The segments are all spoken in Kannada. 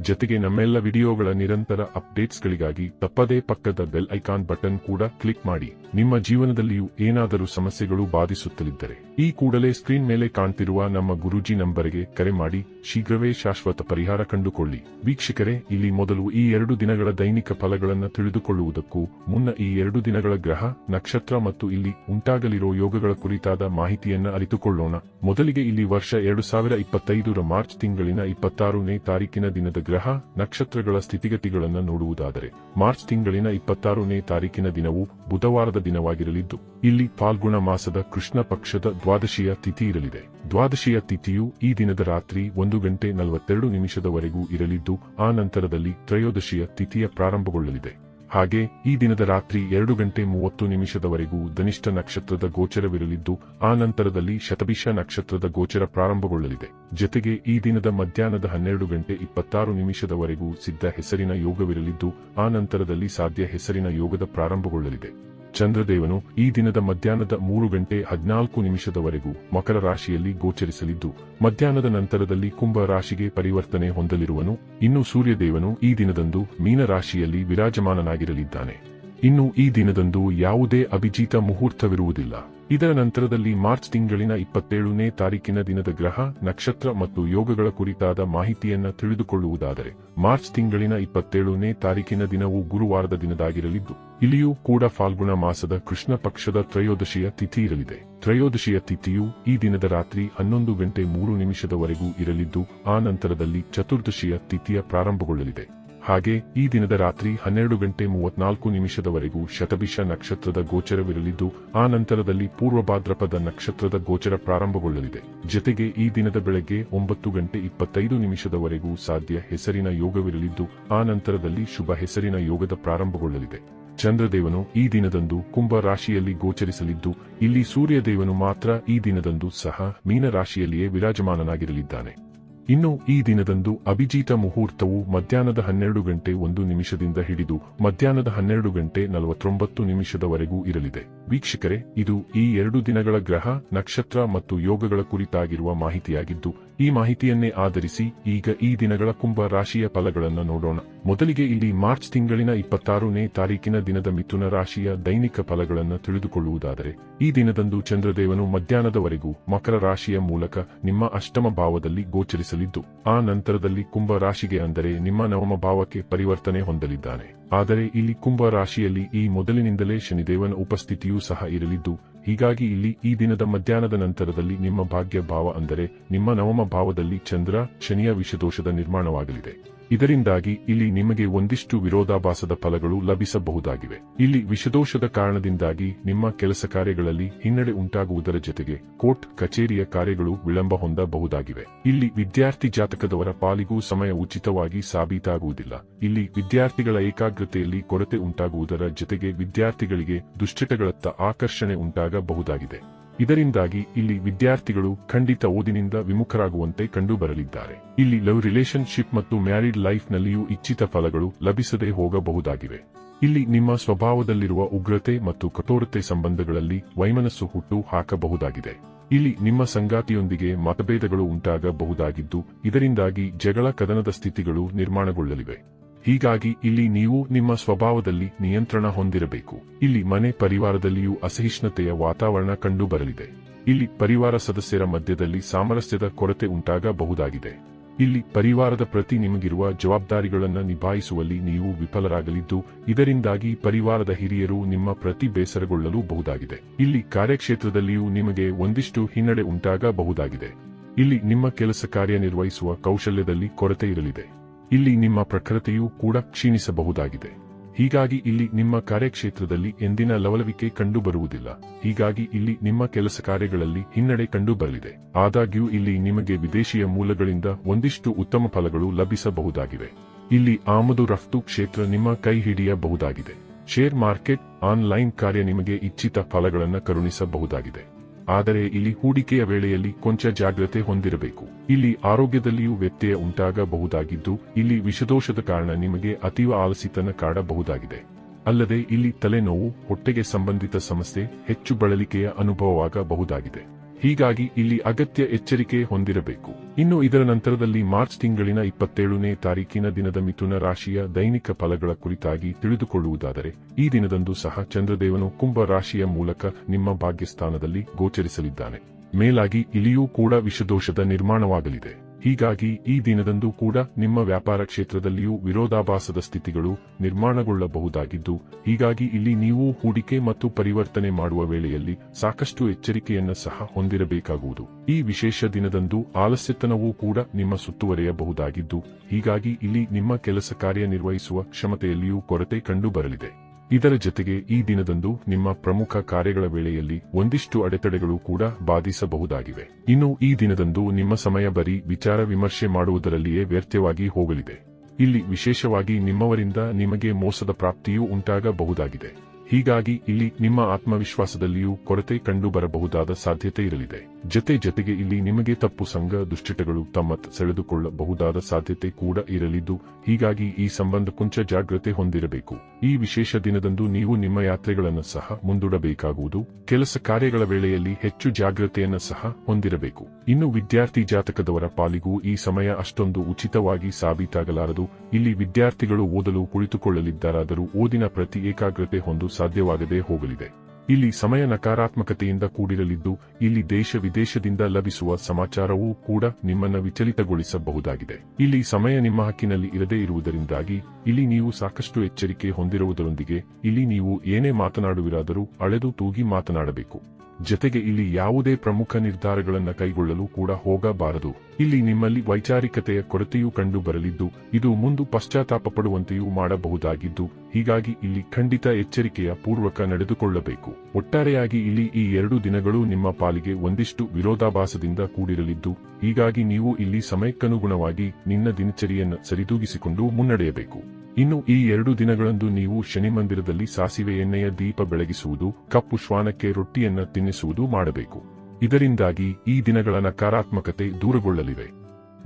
ಜೊತೆಗೆ ನಮ್ಮೆಲ್ಲ ವಿಡಿಯೋಗಳ ನಿರಂತರ ಅಪ್ಡೇಟ್ಸ್ಗಳಿಗಾಗಿ ತಪ್ಪದೇ ಪಕ್ಕದ ಬೆಲ್ ಐಕಾನ್ ಬಟನ್ ಕೂಡ ಕ್ಲಿಕ್ ಮಾಡಿ. ನಿಮ್ಮ ಜೀವನದಲ್ಲಿಯೂ ಏನಾದರೂ ಸಮಸ್ಯೆಗಳು ಬಾಧಿಸುತ್ತಲಿದ್ದರೆ, ಈ ಕೂಡಲೇ ಸ್ಕ್ರೀನ್ ಮೇಲೆ ಕಾಣ್ತಿರುವ ನಮ್ಮ ಗುರೂಜಿ ನಂಬರ್ಗೆ ಕರೆ ಮಾಡಿ, ಶೀಘ್ರವೇ ಶಾಶ್ವತ ಪರಿಹಾರ ಕಂಡುಕೊಳ್ಳಿ. ವೀಕ್ಷಕರೇ, ಇಲ್ಲಿ ಮೊದಲು ಈ ಎರಡು ದಿನಗಳ ದೈನಿಕ ಫಲಗಳನ್ನು ತಿಳಿದುಕೊಳ್ಳುವುದಕ್ಕೂ ಮುನ್ನ ಈ ಎರಡು ದಿನಗಳ ಗ್ರಹ, ನಕ್ಷತ್ರ ಮತ್ತು ಇಲ್ಲಿ ಉಂಟಾಗಲಿರೋ ಯೋಗಗಳ ಕುರಿತಾದ ಮಾಹಿತಿಯನ್ನು ಅರಿತುಕೊಳ್ಳೋಣ. ಮೊದಲಿಗೆ ಇಲ್ಲಿ ವರ್ಷ ಎರಡು ಸಾವಿರ ಮಾರ್ಚ್ ತಿಂಗಳಿನ ಇಪ್ಪತ್ತಾರನೇ ತಾರೀಕಿನ ದಿನದ ಗ್ರಹ, ನಕ್ಷತ್ರಗಳ ಸ್ಥಿತಿಗತಿಗಳನ್ನು ನೋಡುವುದಾದರೆ ಮಾರ್ಚ್ ತಿಂಗಳಿನ ಇಪ್ಪತ್ತಾರನೇ ತಾರೀಕಿನ ದಿನವು ಬುಧವಾರದ ದಿನವಾಗಿರಲಿದ್ದು, ಇಲ್ಲಿ ಫಾಲ್ಗುಣ ಮಾಸದ ಕೃಷ್ಣ ಪಕ್ಷದ ದ್ವಾದಶಿಯ ತಿಥಿ ಇರಲಿದೆ. ದ್ವಾದಶಿಯ ತಿಥಿಯು ಈ ದಿನದ ರಾತ್ರಿ ಒಂದು ಗಂಟೆ ನಲವತ್ತೆರಡು ನಿಮಿಷದವರೆಗೂ ಇರಲಿದ್ದು, ಆ ನಂತರದಲ್ಲಿ ತ್ರಯೋದಶಿಯ ತಿಥಿಯ ಪ್ರಾರಂಭಗೊಳ್ಳಲಿದೆ. ಹಾಗೆ, ಈ ದಿನದ ರಾತ್ರಿ ಎರಡು ಗಂಟೆ ಮೂವತ್ತು ನಿಮಿಷದವರೆಗೂ ಧನಿಷ್ಠ ನಕ್ಷತ್ರದ ಗೋಚರವಿರಲಿದ್ದು, ಆ ನಂತರದಲ್ಲಿ ಶತಭಿಷ ನಕ್ಷತ್ರದ ಗೋಚರ ಪ್ರಾರಂಭಗೊಳ್ಳಲಿದೆ. ಜೊತೆಗೆ, ಈ ದಿನದ ಮಧ್ಯಾಹ್ನದ ಹನ್ನೆರಡು ಗಂಟೆ ಇಪ್ಪತ್ತಾರು ನಿಮಿಷದವರೆಗೂ ಸಿದ್ಧ ಹೆಸರಿನ ಯೋಗವಿರಲಿದ್ದು, ಆ ನಂತರದಲ್ಲಿ ಸಾಧ್ಯ ಹೆಸರಿನ ಯೋಗದ ಪ್ರಾರಂಭಗೊಳ್ಳಲಿದೆ. ಚಂದ್ರದೇವನು ಈ ದಿನದ ಮಧ್ಯಾಹ್ನದ ಮೂರು ಗಂಟೆ ಹದಿನಾಲ್ಕು ನಿಮಿಷದವರೆಗೂ ಮಕರ ರಾಶಿಯಲ್ಲಿ ಗೋಚರಿಸಲಿದ್ದು, ಮಧ್ಯಾಹ್ನದ ನಂತರದಲ್ಲಿ ಕುಂಭ ರಾಶಿಗೆ ಪರಿವರ್ತನೆ ಹೊಂದಲಿರುವನು. ಇನ್ನು ಸೂರ್ಯದೇವನು ಈ ದಿನದಂದು ಮೀನ ರಾಶಿಯಲ್ಲಿ ವಿರಾಜಮಾನನಾಗಿರಲಿದ್ದಾನೆ. ಇನ್ನು ಈ ದಿನದಂದು ಯಾವುದೇ ಅಭಿಜಿತ ಮುಹೂರ್ತವಿರುವುದಿಲ್ಲ. ಇದರ ನಂತರದಲ್ಲಿ ಮಾರ್ಚ್ ತಿಂಗಳಿನ ಇಪ್ಪತ್ತೇಳನೇ ತಾರೀಕಿನ ದಿನದ ಗ್ರಹ, ನಕ್ಷತ್ರ ಮತ್ತು ಯೋಗಗಳ ಕುರಿತಾದ ಮಾಹಿತಿಯನ್ನ ತಿಳಿದುಕೊಳ್ಳುವುದಾದರೆ, ಮಾರ್ಚ್ ತಿಂಗಳಿನ ಇಪ್ಪತ್ತೇಳನೇ ತಾರೀಕಿನ ದಿನವು ಗುರುವಾರದ ದಿನದಾಗಿರಲಿದ್ದು, ಇಲ್ಲಿಯೂ ಕೂಡ ಫಾಲ್ಗುಣ ಮಾಸದ ಕೃಷ್ಣ ಪಕ್ಷದ ತ್ರಯೋದಶಿಯ ತಿಥಿ ಇರಲಿದೆ. ತ್ರಯೋದಶಿಯ ತಿಥಿಯು ಈ ದಿನದ ರಾತ್ರಿ ಹನ್ನೊಂದು ಗಂಟೆ ಮೂರು ನಿಮಿಷದವರೆಗೂ ಇರಲಿದ್ದು, ಆ ನಂತರದಲ್ಲಿ ಚತುರ್ದಶಿಯ ತಿಥಿಯ ಪ್ರಾರಂಭಗೊಳ್ಳಲಿದೆ. ಹಾಗೆ ಈ ದಿನದ ರಾತ್ರಿ ಹನ್ನೆರಡು ಗಂಟೆ ಮೂವತ್ನಾಲ್ಕು ನಿಮಿಷದವರೆಗೂ ಶತಭಿಷ ನಕ್ಷತ್ರದ ಗೋಚರವಿರಲಿದ್ದು, ಆ ನಂತರದಲ್ಲಿ ಪೂರ್ವ ಭಾದ್ರಪದ ನಕ್ಷತ್ರದ ಗೋಚರ ಪ್ರಾರಂಭಗೊಳ್ಳಲಿದೆ. ಜತೆಗೆ ಈ ದಿನದ ಬೆಳಗ್ಗೆ ಒಂಬತ್ತು ಗಂಟೆ ಇಪ್ಪತ್ತೈದು ನಿಮಿಷದವರೆಗೂ ಸಾಧ್ಯ ಹೆಸರಿನ ಯೋಗವಿರಲಿದ್ದು, ಆ ನಂತರದಲ್ಲಿ ಶುಭ ಹೆಸರಿನ ಯೋಗದ ಪ್ರಾರಂಭಗೊಳ್ಳಲಿದೆ. ಚಂದ್ರದೇವನು ಈ ದಿನದಂದು ಕುಂಭ ರಾಶಿಯಲ್ಲಿ ಗೋಚರಿಸಲಿದ್ದು, ಇಲ್ಲಿ ಸೂರ್ಯದೇವನು ಮಾತ್ರ ಈ ದಿನದಂದು ಸಹ ಮೀನರಾಶಿಯಲ್ಲಿಯೇ ವಿರಾಜಮಾನನಾಗಿರಲಿದ್ದಾನೆ. ಇನ್ನು ಈ ದಿನದಂದು ಅಭಿಜಿತ ಮುಹೂರ್ತವು ಮಧ್ಯಾಹ್ನದ ಹನ್ನೆರಡು ಗಂಟೆ ಒಂದು ನಿಮಿಷದಿಂದ ಹಿಡಿದು ಮಧ್ಯಾಹ್ನದ ಹನ್ನೆರಡು ಗಂಟೆ ನಲವತ್ತೊಂಬತ್ತು ನಿಮಿಷದವರೆಗೂ ಇರಲಿದೆ. ವೀಕ್ಷಕರೇ, ಇದು ಈ ಎರಡು ದಿನಗಳ ಗ್ರಹ, ನಕ್ಷತ್ರ ಮತ್ತು ಯೋಗಗಳ ಕುರಿತಾಗಿರುವ ಮಾಹಿತಿಯಾಗಿದ್ದು, ಈ ಮಾಹಿತಿಯನ್ನೇ ಆಧರಿಸಿ ಈಗ ಈ ದಿನಗಳ ಕುಂಭ ರಾಶಿಯ ಫಲಗಳನ್ನು ನೋಡೋಣ. ಮೊದಲಿಗೆ ಇಲ್ಲಿ ಮಾರ್ಚ್ ತಿಂಗಳಿನ ಇಪ್ಪತ್ತಾರನೇ ತಾರೀಕಿನ ದಿನದ ಮಿಥುನ ರಾಶಿಯ ದೈನಿಕ ಫಲಗಳನ್ನು ತಿಳಿದುಕೊಳ್ಳುವುದಾದರೆ, ಈ ದಿನದಂದು ಚಂದ್ರದೇವನು ಮಧ್ಯಾಹ್ನದವರೆಗೂ ಮಕರ ರಾಶಿಯ ಮೂಲಕ ನಿಮ್ಮ ಅಷ್ಟಮ ಭಾವದಲ್ಲಿ ಗೋಚರಿಸಲಿದ್ದು, ಆ ನಂತರದಲ್ಲಿ ಕುಂಭ ರಾಶಿಗೆ ಅಂದರೆ ನಿಮ್ಮ ನವಮ ಭಾವಕ್ಕೆ ಪರಿವರ್ತನೆ ಹೊಂದಲಿದ್ದಾನೆ. ಆದರೆ ಇಲ್ಲಿ ಕುಂಭ ರಾಶಿಯಲ್ಲಿ ಈ ಮೊದಲಿನಿಂದಲೇ ಶನಿದೇವನ ಉಪಸ್ಥಿತಿಯೂ ಸಹ ಇರಲಿದ್ದು, ಹೀಗಾಗಿ ಇಲ್ಲಿ ಈ ದಿನದ ಮಧ್ಯಾಹ್ನದ ನಂತರದಲ್ಲಿ ನಿಮ್ಮ ಭಾಗ್ಯ ಭಾವ ಅಂದರೆ ನಿಮ್ಮ ನವಮ ಭಾವದಲ್ಲಿ ಚಂದ್ರ, ಶನಿಯ ವಿಷದೋಷದ ನಿರ್ಮಾಣವಾಗಲಿದೆ. ಇದರಿಂದಾಗಿ ಇಲ್ಲಿ ನಿಮಗೆ ಒಂದಿಷ್ಟು ವಿರೋಧಾಭಾಸದ ಫಲಗಳು ಲಭಿಸಬಹುದಾಗಿವೆ. ಇಲ್ಲಿ ವಿಷದೋಷದ ಕಾರಣದಿಂದಾಗಿ ನಿಮ್ಮ ಕೆಲಸ ಕಾರ್ಯಗಳಲ್ಲಿ ಹಿನ್ನಡೆ ಉಂಟಾಗುವುದರ ಜೊತೆಗೆ ಕೋರ್ಟ್, ಕಚೇರಿಯ ಕಾರ್ಯಗಳು ವಿಳಂಬ ಹೊಂದಬಹುದಾಗಿವೆ. ಇಲ್ಲಿ ವಿದ್ಯಾರ್ಥಿ ಜಾತಕದವರ ಪಾಲಿಗೂ ಸಮಯ ಉಚಿತವಾಗಿ ಸಾಬೀತಾಗುವುದಿಲ್ಲ. ಇಲ್ಲಿ ವಿದ್ಯಾರ್ಥಿಗಳ ಏಕಾಗ್ರತೆಯಲ್ಲಿ ಕೊರತೆ ಉಂಟಾಗುವುದರ ಜೊತೆಗೆ ವಿದ್ಯಾರ್ಥಿಗಳಿಗೆ ದುಶ್ಚಟಗಳತ್ತ ಆಕರ್ಷಣೆ ಉಂಟಾಗಬಹುದಾಗಿದೆ. ಇದರಿಂದಾಗಿ ಇಲ್ಲಿ ವಿದ್ಯಾರ್ಥಿಗಳು ಖಂಡಿತ ಓದಿನಿಂದ ವಿಮುಖರಾಗುವಂತೆ ಕಂಡುಬರಲಿದ್ದಾರೆ. ಇಲ್ಲಿ ಲವ್ ರಿಲೇಶನ್ಶಿಪ್ ಮತ್ತು ಮ್ಯಾರಿಡ್ ಲೈಫ್ನಲ್ಲಿಯೂ ಇಚ್ಛಿತ ಫಲಗಳು ಲಭಿಸದೆ ಹೋಗಬಹುದಾಗಿವೆ. ಇಲ್ಲಿ ನಿಮ್ಮ ಸ್ವಭಾವದಲ್ಲಿರುವ ಉಗ್ರತೆ ಮತ್ತು ಕಠೋರತೆ ಸಂಬಂಧಗಳಲ್ಲಿ ವೈಮನಸ್ಸು ಹುಟ್ಟು ಹಾಕಬಹುದಾಗಿದೆ. ಇಲ್ಲಿ ನಿಮ್ಮ ಸಂಗಾತಿಯೊಂದಿಗೆ ಮತಭೇದಗಳು ಉಂಟಾಗಬಹುದಾಗಿದ್ದು, ಇದರಿಂದಾಗಿ ಜಗಳ ಕದನದ ಸ್ಥಿತಿಗಳು ನಿರ್ಮಾಣಗೊಳ್ಳಲಿವೆ. ಹೀಗಾಗಿ ಇಲ್ಲಿ ನೀವು ನಿಮ್ಮ ಸ್ವಭಾವದಲ್ಲಿ ನಿಯಂತ್ರಣ ಹೊಂದಿರಬೇಕು. ಇಲ್ಲಿ ಮನೆ ಪರಿವಾರದಲ್ಲಿಯೂ ಅಸಹಿಷ್ಣುತೆಯ ವಾತಾವರಣ ಕಂಡುಬರಲಿದೆ. ಇಲ್ಲಿ ಪರಿವಾರ ಸದಸ್ಯರ ಮಧ್ಯದಲ್ಲಿ ಸಾಮರಸ್ಯದ ಕೊರತೆ ಉಂಟಾಗಬಹುದಾಗಿದೆ. ಇಲ್ಲಿ ಪರಿವಾರದ ಪ್ರತಿ ನಿಮಗಿರುವ ಜವಾಬ್ದಾರಿಗಳನ್ನು ನಿಭಾಯಿಸುವಲ್ಲಿ ನೀವು ವಿಫಲರಾಗಲಿದ್ದು, ಇದರಿಂದಾಗಿ ಪರಿವಾರದ ಹಿರಿಯರು ನಿಮ್ಮ ಪ್ರತಿ ಬೇಸರಗೊಳ್ಳಲು ಬಹುದಾಗಿದೆ ಇಲ್ಲಿ ಕಾರ್ಯಕ್ಷೇತ್ರದಲ್ಲಿಯೂ ನಿಮಗೆ ಒಂದಿಷ್ಟು ಹಿನ್ನಡೆ ಉಂಟಾಗಬಹುದಾಗಿದೆ. ಇಲ್ಲಿ ನಿಮ್ಮ ಕೆಲಸ ಕಾರ್ಯನಿರ್ವಹಿಸುವ ಕೌಶಲ್ಯದಲ್ಲಿ ಕೊರತೆ ಇರಲಿದೆ. ಇಲ್ಲಿ ನಿಮ್ಮ ಪ್ರಖರತೆಯೂ ಕೂಡ ಕ್ಷೀಣಿಸಬಹುದಾಗಿದೆ. ಹೀಗಾಗಿ ಇಲ್ಲಿ ನಿಮ್ಮ ಕಾರ್ಯಕ್ಷೇತ್ರದಲ್ಲಿ ಎಂದಿನ ಲವಲವಿಕೆ ಕಂಡುಬರುವುದಿಲ್ಲ. ಹೀಗಾಗಿ ಇಲ್ಲಿ ನಿಮ್ಮ ಕೆಲಸ ಕಾರ್ಯಗಳಲ್ಲಿ ಹಿನ್ನಡೆ ಕಂಡುಬರಲಿದೆ. ಆದಾಗ್ಯೂ ಇಲ್ಲಿ ನಿಮಗೆ ವಿದೇಶಿಯ ಮೂಲಗಳಿಂದ ಒಂದಿಷ್ಟು ಉತ್ತಮ ಫಲಗಳು ಲಭಿಸಬಹುದಾಗಿವೆ. ಇಲ್ಲಿ ಆಮದು ರಫ್ತು ಕ್ಷೇತ್ರ ನಿಮ್ಮ ಕೈ ಹಿಡಿಯಬಹುದಾಗಿದೆ. ಶೇರ್ ಮಾರ್ಕೆಟ್, ಆನ್ಲೈನ್ ಕಾರ್ಯ ನಿಮಗೆ ಇಚ್ಛಿತ ಫಲಗಳನ್ನು ಕರುಣಿಸಬಹುದಾಗಿದೆ. ಆದರೆ ಇಲ್ಲಿ ಹೂಡಿಕೆಯ ವೇಳೆಯಲ್ಲಿ ಕೊಂಚ ಜಾಗ್ರತೆ ಹೊಂದಿರಬೇಕು. ಇಲ್ಲಿ ಆರೋಗ್ಯದಲ್ಲಿಯೂ ವ್ಯತ್ಯಯ ಉಂಟಾಗಬಹುದಾಗಿದ್ದು, ಇಲ್ಲಿ ವಿಷದೋಷದ ಕಾರಣ ನಿಮಗೆ ಅತೀವ ಆಲಸಿತನ ಕಾಡಬಹುದಾಗಿದೆ. ಅಲ್ಲದೆ ಇಲ್ಲಿ ತಲೆನೋವು, ಹೊಟ್ಟೆಗೆ ಸಂಬಂಧಿತ ಸಮಸ್ಯೆ, ಹೆಚ್ಚು ಬಳಲಿಕೆಯ ಅನುಭವವಾಗಬಹುದಾಗಿದೆ. ಹೀಗಾಗಿ ಇಲ್ಲಿ ಅಗತ್ಯ ಎಚ್ಚರಿಕೆ ಹೊಂದಿರಬೇಕು. ಇನ್ನು ಇದರ ನಂತರದಲ್ಲಿ ಮಾರ್ಚ್ ತಿಂಗಳಿನ ಇಪ್ಪತ್ತೇಳನೇ ತಾರೀಕಿನ ದಿನದ ಮಿಥುನ ರಾಶಿಯ ದೈನಿಕ ಫಲಗಳ ಕುರಿತಾಗಿ ತಿಳಿದುಕೊಳ್ಳುವುದಾದರೆ, ಈ ದಿನದಂದು ಸಹ ಚಂದ್ರದೇವನು ಕುಂಭ ರಾಶಿಯ ಮೂಲಕ ನಿಮ್ಮ ಭಾಗ್ಯಸ್ಥಾನದಲ್ಲಿ ಗೋಚರಿಸಲಿದ್ದಾನೆ. ಮೇಲಾಗಿ ಇಲ್ಲಿಯೂ ಕೂಡ ವಿಷದೋಷದ ನಿರ್ಮಾಣವಾಗಲಿದೆ. ಹೀಗಾಗಿ ಈ ದಿನದಂದು ಕೂಡ ನಿಮ್ಮ ವ್ಯಾಪಾರ ಕ್ಷೇತ್ರದಲ್ಲಿಯೂ ವಿರೋಧಾಭಾಸದ ಸ್ಥಿತಿಗಳು ನಿರ್ಮಾಣಗೊಳ್ಳಬಹುದಾಗಿದ್ದು, ಹೀಗಾಗಿ ಇಲ್ಲಿ ನೀವು ಹೂಡಿಕೆ ಮತ್ತು ಪರಿವರ್ತನೆ ಮಾಡುವ ವೇಳೆಯಲ್ಲಿ ಸಾಕಷ್ಟು ಎಚ್ಚರಿಕೆಯನ್ನು ಸಹ ಹೊಂದಿರಬೇಕಾಗುವುದು. ಈ ವಿಶೇಷ ದಿನದಂದು ಆಲಸ್ಯತನವೂ ಕೂಡ ನಿಮ್ಮ ಸುತ್ತುವರೆಯಬಹುದಾಗಿದ್ದು, ಹೀಗಾಗಿ ಇಲ್ಲಿ ನಿಮ್ಮ ಕೆಲಸ ಕಾರ್ಯನಿರ್ವಹಿಸುವ ಕ್ಷಮತೆಯಲ್ಲಿಯೂ ಕೊರತೆ ಕಂಡುಬರಲಿದೆ. ಇದರ ಜೊತೆಗೆ ಈ ದಿನದಂದು ನಿಮ್ಮ ಪ್ರಮುಖ ಕಾರ್ಯಗಳ ವೇಳೆಯಲ್ಲಿ ಒಂದಿಷ್ಟು ಅಡೆತಡೆಗಳು ಕೂಡ ಬಾಧಿಸಬಹುದಾಗಿವೆ. ಇನ್ನು ಈ ದಿನದಂದು ನಿಮ್ಮ ಸಮಯ ಬರೀ ವಿಚಾರ ವಿಮರ್ಶೆ ಮಾಡುವುದರಲ್ಲಿಯೇ ವ್ಯರ್ಥವಾಗಿ ಹೋಗಲಿದೆ. ಇಲ್ಲಿ ವಿಶೇಷವಾಗಿ ನಿಮ್ಮವರಿಂದ ನಿಮಗೆ ಮೋಸದ ಪ್ರಾಪ್ತಿಯೂ ಉಂಟಾಗಬಹುದಾಗಿದೆ. ಹೀಗಾಗಿ ಇಲ್ಲಿ ನಿಮ್ಮ ಆತ್ಮವಿಶ್ವಾಸದಲ್ಲಿಯೂ ಕೊರತೆ ಕಂಡು ಬರಬಹುದಾದ ಸಾಧ್ಯತೆ ಇರಲಿದೆ. ಜತೆ ಜತೆಗೆ ಇಲ್ಲಿ ನಿಮಗೆ ತಪ್ಪು ಸಂಘ ದುಶ್ಚಟಗಳು ತಮ್ಮ ಸೆಳೆದುಕೊಳ್ಳಬಹುದಾದ ಸಾಧ್ಯತೆ ಕೂಡ ಇರಲಿದ್ದು, ಹೀಗಾಗಿ ಈ ಸಂಬಂಧ ಕೊಂಚ ಜಾಗ್ರತೆ ಹೊಂದಿರಬೇಕು. ಈ ವಿಶೇಷ ದಿನದಂದು ನೀವು ನಿಮ್ಮ ಯಾತ್ರೆಗಳನ್ನು ಸಹ ಮುಂದೂಡಬೇಕಾಗುವುದು, ಕೆಲಸ ಕಾರ್ಯಗಳ ವೇಳೆಯಲ್ಲಿ ಹೆಚ್ಚು ಜಾಗ್ರತೆಯನ್ನು ಸಹ ಹೊಂದಿರಬೇಕು. ಇನ್ನು ವಿದ್ಯಾರ್ಥಿ ಜಾತಕದವರ ಪಾಲಿಗೂ ಈ ಸಮಯ ಅಷ್ಟೊಂದು ಉಚಿತವಾಗಿ ಸಾಬೀತಾಗಲಾರದು. ಇಲ್ಲಿ ವಿದ್ಯಾರ್ಥಿಗಳು ಓದಲು ಕುಳಿತುಕೊಳ್ಳಲಿದ್ದಾರಾದರೂ ಓದಿನ ಪ್ರತಿ ಏಕಾಗ್ರತೆ ಹೊಂದು ಸಾಧ್ಯವಾಗದೇ ಹೋಗಲಿದೆ. ಇಲ್ಲಿ ಸಮಯ ನಕಾರಾತ್ಮಕತೆಯಿಂದ ಕೂಡಿರಲಿದ್ದು, ಇಲ್ಲಿ ದೇಶ ವಿದೇಶದಿಂದ ಲಭಿಸುವ ಸಮಾಚಾರವೂ ಕೂಡ ನಿಮ್ಮನ್ನ ವಿಚಲಿತಗೊಳಿಸಬಹುದಾಗಿದೆ. ಇಲ್ಲಿ ಸಮಯ ನಿಮ್ಮ ಹಕ್ಕಿನಲ್ಲಿ ಇರದೇ ಇರುವುದರಿಂದಾಗಿ, ಇಲ್ಲಿ ನೀವು ಸಾಕಷ್ಟು ಎಚ್ಚರಿಕೆ ಹೊಂದಿರುವುದರೊಂದಿಗೆ, ಇಲ್ಲಿ ನೀವು ಏನೇ ಮಾತನಾಡುವಿರಾದರೂ ಅಳೆದು ತೂಗಿ ಮಾತನಾಡಬೇಕು. ಜತೆಗೆ ಇಲ್ಲಿ ಯಾವುದೇ ಪ್ರಮುಖ ನಿರ್ಧಾರಗಳನ್ನು ಕೈಗೊಳ್ಳಲು ಕೂಡ ಹೋಗಬಾರದು. ಇಲ್ಲಿ ನಿಮ್ಮಲ್ಲಿ ವೈಚಾರಿಕತೆಯ ಕೊರತೆಯೂ ಕಂಡು ಬರಲಿದ್ದು ಇದು ಮುಂದು ಪಶ್ಚಾತ್ತಾಪ ಪಡುವಂತೆಯೂ ಮಾಡಬಹುದಾಗಿದ್ದು, ಹೀಗಾಗಿ ಇಲ್ಲಿ ಖಂಡಿತ ಎಚ್ಚರಿಕೆಯ ಪೂರ್ವಕ ನಡೆದುಕೊಳ್ಳಬೇಕು. ಒಟ್ಟಾರೆಯಾಗಿ ಇಲ್ಲಿ ಈ ಎರಡು ದಿನಗಳು ನಿಮ್ಮ ಪಾಲಿಗೆ ಒಂದಿಷ್ಟು ವಿರೋಧಾಭಾಸದಿಂದ ಕೂಡಿರಲಿದ್ದು, ಹೀಗಾಗಿ ನೀವು ಇಲ್ಲಿ ಸಮಯಕ್ಕನುಗುಣವಾಗಿ ನಿನ್ನ ದಿನಚರಿಯನ್ನು ಸರಿದೂಗಿಸಿಕೊಂಡು ಮುನ್ನಡೆಯಬೇಕು. ಇನ್ನು ಈ ಎರಡು ದಿನಗಳಂದು ನೀವು ಶನಿ ಮಂದಿರದಲ್ಲಿ ಸಾಸಿವೆ ಎಣ್ಣೆಯ ದೀಪ ಬೆಳಗಿಸುವುದು, ಕಪ್ಪು ಶ್ವಾನಕ್ಕೆ ರೊಟ್ಟಿಯನ್ನ ತಿನ್ನಿಸುವುದು ಮಾಡಬೇಕು. ಇದರಿಂದಾಗಿ ಈ ದಿನಗಳ ನಕಾರಾತ್ಮಕತೆ ದೂರಗೊಳ್ಳಲಿವೆ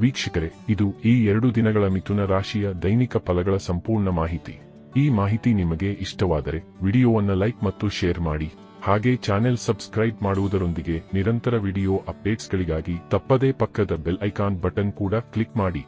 ವೀಕ್ಷಕರೇ, ಇದು ಈ ಎರಡು ದಿನಗಳ ಮಿಥುನ ರಾಶಿಯ ದೈನಿಕ ಫಲಗಳ ಸಂಪೂರ್ಣ ಮಾಹಿತಿ. ಈ ಮಾಹಿತಿ ನಿಮಗೆ ಇಷ್ಟವಾದರೆ ವಿಡಿಯೋವನ್ನು ಲೈಕ್ ಮತ್ತು ಶೇರ್ ಮಾಡಿ. ಹಾಗೆ ಚಾನೆಲ್ ಸಬ್ಸ್ಕ್ರೈಬ್ ಮಾಡುವುದರೊಂದಿಗೆ ನಿರಂತರ ವಿಡಿಯೋ ಅಪ್ಡೇಟ್ಸ್ಗಳಿಗಾಗಿ ತಪ್ಪದೇ ಪಕ್ಕದ ಬೆಲ್ ಐಕಾನ್ ಬಟನ್ ಕೂಡ ಕ್ಲಿಕ್ ಮಾಡಿ.